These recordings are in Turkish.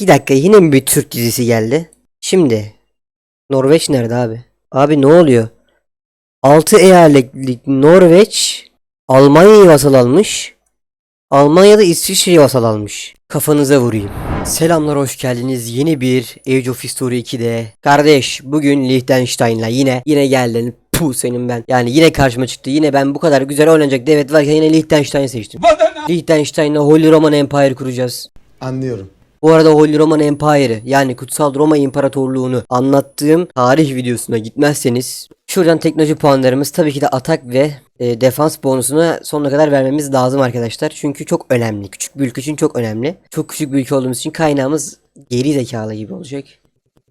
Bir dakika yine mi bir Türk dizisi geldi? Şimdi Norveç nerede abi? Abi ne oluyor? 6 eyaletlik Norveç Almanya'yı vasal almış. Almanya'da İsviçre'yi vasal almış. Kafanıza vurayım. Selamlar hoş geldiniz. Yeni bir Age of History 2'de. Kardeş bugün Liechtenstein'la yine yine geldin. Puh senin ben. Yani yine karşıma çıktı. Yine ben bu kadar güzel oynanacak devlet varken yine Liechtenstein'i seçtim. Liechtenstein'la Holy Roman Empire kuracağız. Anlıyorum. Bu arada Holy Roman Empire'ı yani Kutsal Roma İmparatorluğunu anlattığım tarih videosuna gitmezseniz şuradan teknoloji puanlarımız tabii ki de atak ve e, defans bonusunu sonuna kadar vermemiz lazım arkadaşlar. Çünkü çok önemli. Küçük bir ülke için çok önemli. Çok küçük bir ülke olduğumuz için kaynağımız geri zekalı gibi olacak.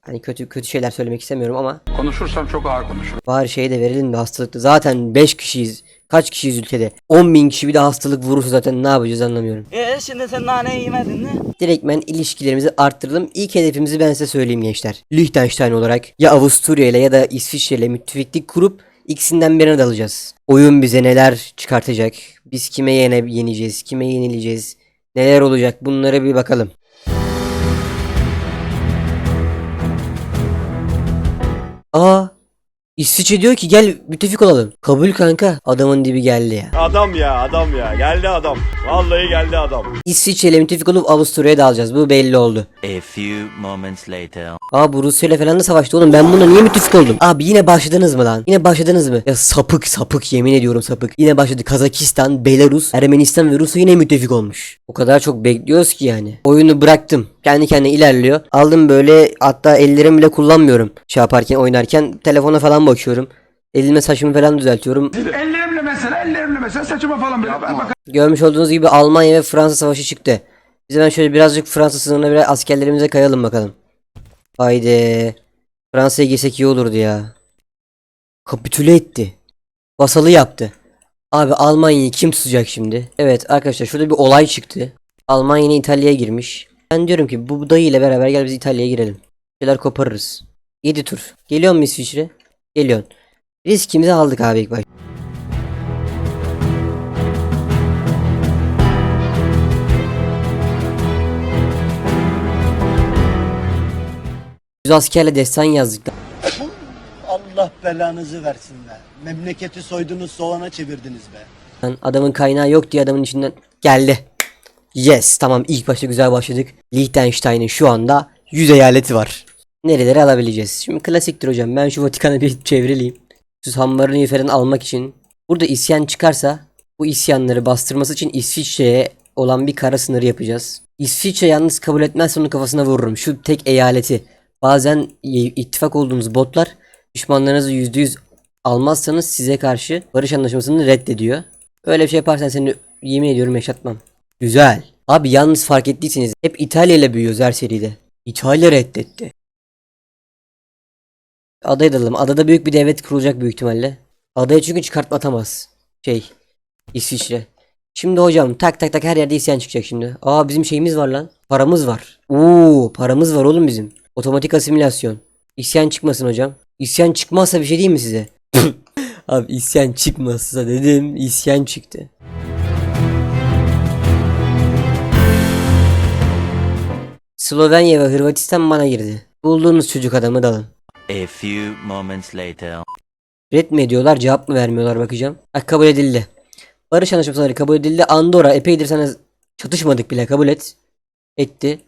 Hani kötü kötü şeyler söylemek istemiyorum ama Konuşursam çok ağır konuşurum. bari şey de verelim de hastalıkta. Zaten 5 kişiyiz. Kaç kişiyiz ülkede? 10 bin kişi bir de hastalık vurursa zaten ne yapacağız anlamıyorum. Ee şimdi sen nane yemedin mi? Direktmen ilişkilerimizi arttıralım. İlk hedefimizi ben size söyleyeyim gençler. Liechtenstein olarak ya Avusturya ile ya da İsviçre ile müttefiklik kurup ikisinden birine dalacağız. Oyun bize neler çıkartacak? Biz kime yene yeneceğiz? Kime yenileceğiz? Neler olacak? Bunlara bir bakalım. Aa İsviçre diyor ki gel müttefik olalım. Kabul kanka. Adamın dibi geldi ya. Adam ya adam ya geldi adam. Vallahi geldi adam. İsviçre ile müttefik olup Avusturya'ya da alacağız. Bu belli oldu. A few moments later. Aa bu Rusya ile falan da savaştı oğlum. Ben bununla niye müttefik oldum? Abi yine başladınız mı lan? Yine başladınız mı? Ya sapık sapık yemin ediyorum sapık. Yine başladı. Kazakistan, Belarus, Ermenistan ve Rusya yine müttefik olmuş. O kadar çok bekliyoruz ki yani. Oyunu bıraktım. Kendi kendine ilerliyor. Aldım böyle hatta ellerimi bile kullanmıyorum. Şey yaparken oynarken telefona falan bakıyorum. Elime saçımı falan düzeltiyorum. Ellerimle mesela, ellerimle mesela saçıma falan böyle bak. Görmüş olduğunuz gibi Almanya ve Fransa savaşı çıktı. Biz hemen şöyle birazcık Fransa sınırına biraz askerlerimize kayalım bakalım. Haydi. Fransa'ya girsek iyi olurdu ya. Kapitüle etti. Vasalı yaptı. Abi Almanya'yı kim tutacak şimdi? Evet arkadaşlar şurada bir olay çıktı. Almanya yine İtalya'ya girmiş. Ben diyorum ki bu dayı ile beraber gel biz İtalya'ya girelim. Şeyler koparırız. 7 tur. Geliyor mu İsviçre? Geliyorsun. Riskimizi aldık abi ilk baş. Yüz askerle destan yazdık. Allah belanızı versin be. Memleketi soydunuz soğana çevirdiniz be. Lan adamın kaynağı yok diye adamın içinden geldi. Yes tamam ilk başta güzel başladık. Liechtenstein'in şu anda 100 eyaleti var. Nereleri alabileceğiz? Şimdi klasiktir hocam ben şu Vatikan'ı bir çevreleyeyim. Şu Hammar'ını falan almak için. Burada isyan çıkarsa bu isyanları bastırması için İsviçre'ye olan bir kara sınırı yapacağız. İsviçre yalnız kabul etmezse onun kafasına vururum. Şu tek eyaleti. Bazen ittifak olduğumuz botlar düşmanlarınızı %100 almazsanız size karşı barış anlaşmasını reddediyor. Öyle bir şey yaparsan seni yemin ediyorum yaşatmam. Güzel. Abi yalnız fark ettiyseniz hep İtalya ile büyüyoruz her seride. İtalya reddetti. Adaya dalalım. Adada büyük bir devlet kurulacak büyük ihtimalle. Adaya çünkü çıkartma atamaz. Şey. İsviçre. Şimdi hocam tak tak tak her yerde isyan çıkacak şimdi. Aa bizim şeyimiz var lan. Paramız var. Oo paramız var oğlum bizim. Otomatik asimilasyon. İsyan çıkmasın hocam. İsyan çıkmazsa bir şey değil mi size? Abi isyan çıkmazsa dedim isyan çıktı. Slovenya ve Hırvatistan bana girdi. Bulduğunuz çocuk adamı dalın. A few moments later. Red mi ediyorlar cevap mı vermiyorlar bakacağım. Ha, kabul edildi. Barış anlaşmaları kabul edildi. Andorra epeydir sana çatışmadık bile kabul et. Etti.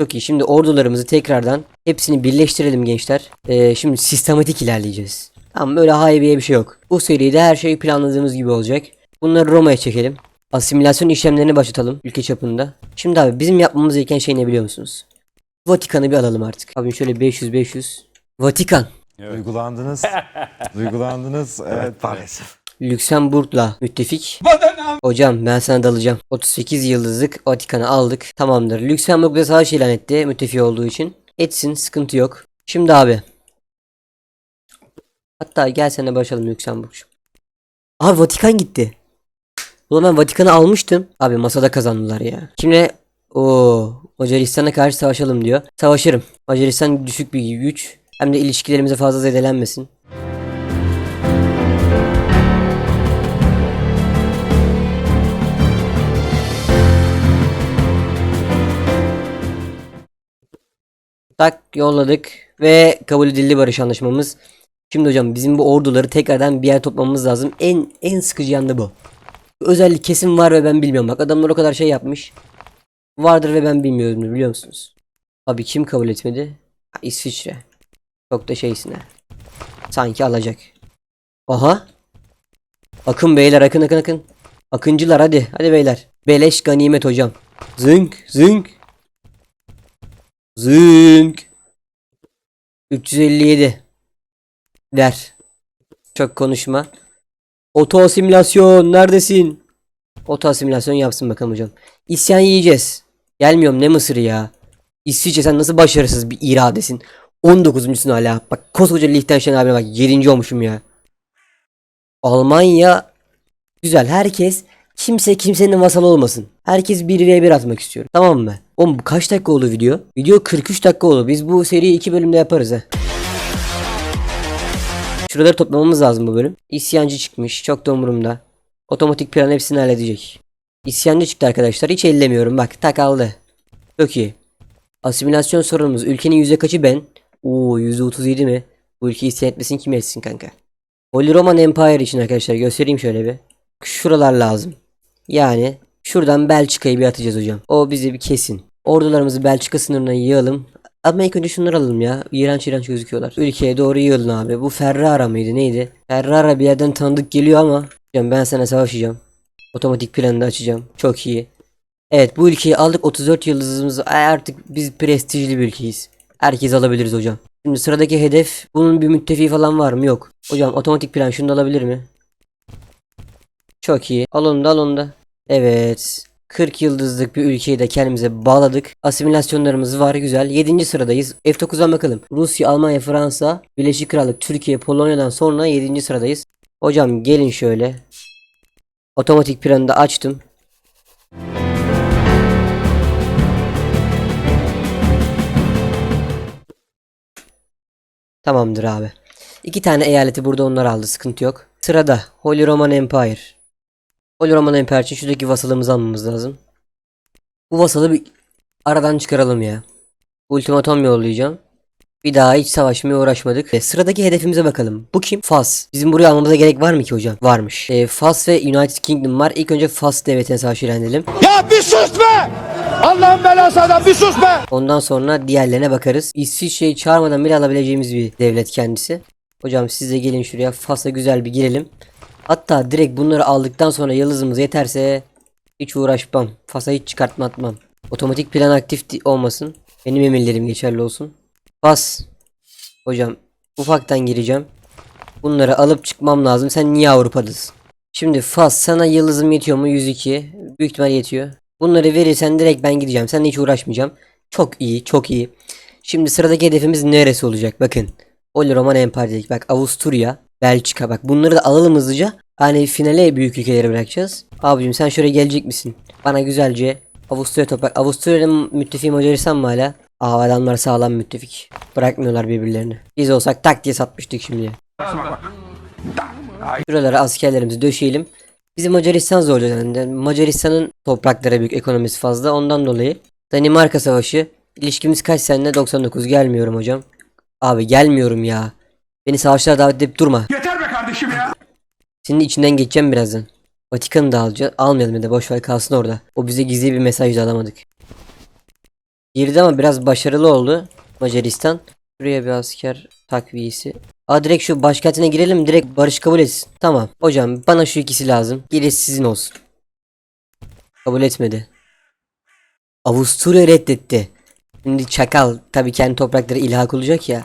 Çok iyi. Şimdi ordularımızı tekrardan hepsini birleştirelim gençler. Ee, şimdi sistematik ilerleyeceğiz. Tamam böyle haybiye bir şey yok. Bu seride her şey planladığımız gibi olacak. Bunları Roma'ya çekelim. Asimilasyon işlemlerini başlatalım ülke çapında. Şimdi abi bizim yapmamız gereken şey ne biliyor musunuz? Vatikan'ı bir alalım artık. Abi şöyle 500 500. Vatikan. Duygulandınız. Duygulandınız. Evet, maalesef. Lüksemburg'la müttefik. Hocam ben sana dalacağım. 38 yıldızlık Vatikan'ı aldık. Tamamdır. Lüksemburg da savaş ilan etti müttefik olduğu için. Etsin sıkıntı yok. Şimdi abi. Hatta gel seninle başlayalım Lüksemburg. Abi Vatikan gitti. Ulan ben Vatikan'ı almıştım. Abi masada kazandılar ya. Şimdi o Macaristan'a karşı savaşalım diyor. Savaşırım. Macaristan düşük bir güç. Hem de ilişkilerimize fazla zedelenmesin. Tak yolladık ve kabul edildi barış anlaşmamız. Şimdi hocam bizim bu orduları tekrardan bir yer toplamamız lazım. En en sıkıcı yanı bu. Bu özellik kesin var ve ben bilmiyorum. Bak adamlar o kadar şey yapmış. Vardır ve ben bilmiyorum biliyor musunuz? Abi kim kabul etmedi? Ha, İsviçre. Çok da şeysine. Sanki alacak. Aha. Akın beyler akın akın akın. Akıncılar hadi. Hadi beyler. Beleş ganimet hocam. Zınk zınk. Zınk. 357. Ver. Çok konuşma. Oto asimilasyon neredesin? Oto asimilasyon yapsın bakalım hocam. İsyan yiyeceğiz. Gelmiyorum ne Mısır'ı ya. İsviçre sen nasıl başarısız bir iradesin. 19.sün hala. Bak koskoca Liechtenstein abine bak 7. olmuşum ya. Almanya güzel. Herkes kimse kimsenin vasalı olmasın. Herkes 1v1 atmak istiyor. Tamam mı? Oğlum kaç dakika oldu video? Video 43 dakika oldu. Biz bu seriyi 2 bölümde yaparız ha. Şuraları toplamamız lazım bu bölüm. İsyancı çıkmış. Çok da umurumda. Otomatik plan hepsini halledecek. İsyancı çıktı arkadaşlar. Hiç ellemiyorum. Bak tak aldı. Çok iyi. Asimilasyon sorunumuz. Ülkenin yüzde kaçı ben? Oo yüzde 37 mi? Bu ülkeyi isyan etmesin kim etsin kanka? Holy Roman Empire için arkadaşlar göstereyim şöyle bir. Şuralar lazım. Yani şuradan Belçika'yı bir atacağız hocam. O bize bir kesin. Ordularımızı Belçika sınırına yığalım. Ama ilk önce şunları alalım ya. İğrenç iğrenç gözüküyorlar. Ülkeye doğru yığılın abi. Bu Ferrara mıydı neydi? Ferrara bir yerden tanıdık geliyor ama. Hocam ben sana savaşacağım. Otomatik planı da açacağım. Çok iyi. Evet bu ülkeyi aldık 34 yıldızımız Ay, artık biz prestijli bir ülkeyiz. Herkes alabiliriz hocam. Şimdi sıradaki hedef bunun bir müttefiği falan var mı? Yok. Hocam otomatik plan şunu da alabilir mi? Çok iyi. Al onu da al onu da. Evet. 40 yıldızlık bir ülkeyi de kendimize bağladık. Asimilasyonlarımız var güzel. 7. sıradayız. F9'dan bakalım. Rusya, Almanya, Fransa, Birleşik Krallık, Türkiye, Polonya'dan sonra 7. sıradayız. Hocam gelin şöyle. Otomatik planı da açtım. Tamamdır abi. İki tane eyaleti burada onlar aldı. Sıkıntı yok. Sırada Holy Roman Empire. Holy Roman Empire için şuradaki vasalımızı almamız lazım. Bu vasalı bir aradan çıkaralım ya. Ultimatom yollayacağım. Bir daha hiç savaşmaya uğraşmadık. E, sıradaki hedefimize bakalım. Bu kim? Fas. Bizim buraya almamıza gerek var mı ki hocam? Varmış. E, Fas ve United Kingdom var. İlk önce Fas devletine savaş ilan edelim. Ya bir sus be! Allah'ın belası adam bir sus be! Ondan sonra diğerlerine bakarız. İsviçre'yi çağırmadan bile alabileceğimiz bir devlet kendisi. Hocam siz de gelin şuraya Fas'a güzel bir girelim. Hatta direkt bunları aldıktan sonra yıldızımız yeterse hiç uğraşmam. Fas'a hiç çıkartma. Otomatik plan aktif olmasın. Benim emirlerim geçerli olsun. Fas. Hocam ufaktan gireceğim. Bunları alıp çıkmam lazım. Sen niye Avrupa'dasın? Şimdi Fas sana yıldızım yetiyor mu? 102. Büyük ihtimal yetiyor. Bunları verirsen direkt ben gideceğim. Seninle hiç uğraşmayacağım. Çok iyi, çok iyi. Şimdi sıradaki hedefimiz neresi olacak? Bakın. Holy Roman Empire dedik. Bak Avusturya, Belçika. Bak bunları da alalım hızlıca. Hani finale büyük ülkeleri bırakacağız. Abicim sen şuraya gelecek misin? Bana güzelce Avusturya toprak. Avusturya'nın müttefiği Macaristan mı hala? Aa adamlar sağlam müttefik. Bırakmıyorlar birbirlerini. Biz olsak tak diye satmıştık şimdi. Şuralara askerlerimizi döşeyelim. Bizi Macaristan zorluyor. Yani Macaristan'ın topraklara büyük ekonomisi fazla. Ondan dolayı Danimarka Savaşı. İlişkimiz kaç seninle? 99. Gelmiyorum hocam. Abi gelmiyorum ya. Beni savaşlara davet edip durma. Yeter be kardeşim ya! Senin içinden geçeceğim birazdan. Vatikan'ı da alacağız. Almayalım ya da boş ver kalsın orada. O bize gizli bir mesaj da alamadık. Girdi ama biraz başarılı oldu Macaristan. Şuraya bir asker takviyesi. Aa direkt şu başkentine girelim direkt barış kabul etsin. Tamam hocam bana şu ikisi lazım. Gerisi sizin olsun. Kabul etmedi. Avusturya reddetti. Şimdi çakal tabii kendi toprakları ilhak olacak ya.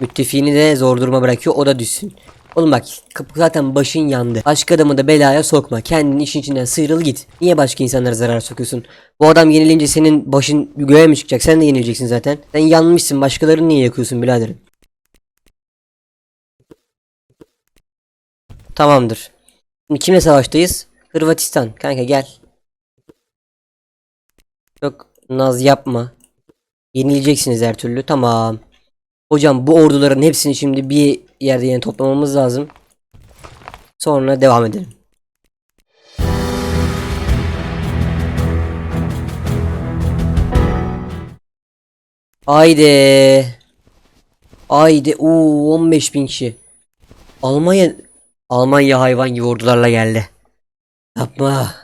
Müttefiğini de zor duruma bırakıyor o da düşsün. Oğlum bak kapı zaten başın yandı. Başka adamı da belaya sokma. Kendin işin içinden sıyrıl git. Niye başka insanlara zarar sokuyorsun? Bu adam yenilince senin başın göğe mi çıkacak? Sen de yenileceksin zaten. Sen yanmışsın. Başkalarını niye yakıyorsun biraderim? Tamamdır. Şimdi kimle savaştayız? Hırvatistan. Kanka gel. Çok naz yapma. Yenileceksiniz her türlü. Tamam. Hocam bu orduların hepsini şimdi bir yerde yine toplamamız lazım. Sonra devam edelim. Haydi. Haydi. Oo 15 bin kişi. Almanya Almanya hayvan gibi ordularla geldi. Yapma.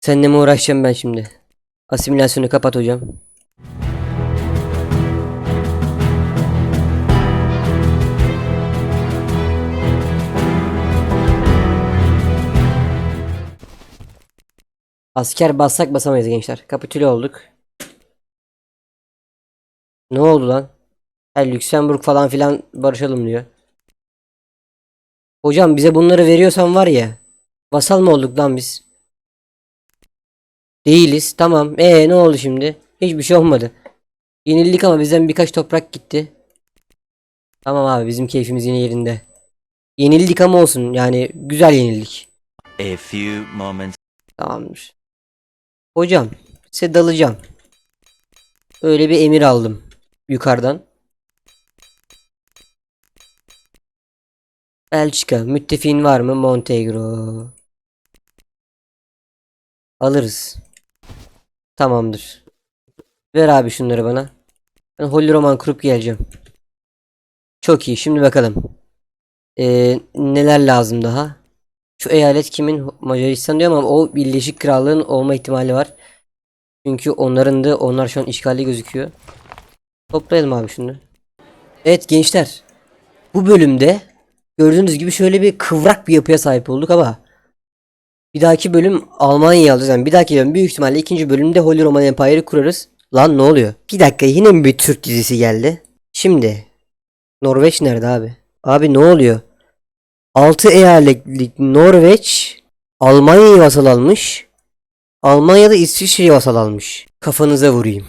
Seninle mi uğraşacağım ben şimdi? Asimilasyonu kapat hocam. Asker bassak basamayız gençler. Kapitüle olduk. Ne oldu lan? Ha, Lüksemburg falan filan barışalım diyor. Hocam bize bunları veriyorsan var ya. Vasal mı olduk lan biz? Değiliz. Tamam. E ne oldu şimdi? Hiçbir şey olmadı. Yenildik ama bizden birkaç toprak gitti. Tamam abi bizim keyfimiz yine yerinde. Yenildik ama olsun. Yani güzel yenildik. A few moments Tamamdır. Hocam size dalacağım. Öyle bir emir aldım. Yukarıdan. Belçika. Müttefiğin var mı? Montenegro. Alırız. Tamamdır. Ver abi şunları bana. Ben Holy Roman kurup geleceğim. Çok iyi. Şimdi bakalım. Ee, neler lazım daha? Şu eyalet kimin? Macaristan diyor ama o Birleşik Krallığın olma ihtimali var. Çünkü onların da onlar şu an işgalde gözüküyor. Toplayalım abi şunu. Evet gençler. Bu bölümde gördüğünüz gibi şöyle bir kıvrak bir yapıya sahip olduk ama bir dahaki bölüm Almanya'yı alacağız. Yani bir dahaki bölüm büyük ihtimalle ikinci bölümde Holy Roman Empire'ı kurarız. Lan ne oluyor? Bir dakika yine mi bir Türk dizisi geldi? Şimdi Norveç nerede abi? Abi ne oluyor? 6 eyaletlik Norveç Almanya'yı vasal almış. Almanya'da İsviçre'yi vasal almış. Kafanıza vurayım.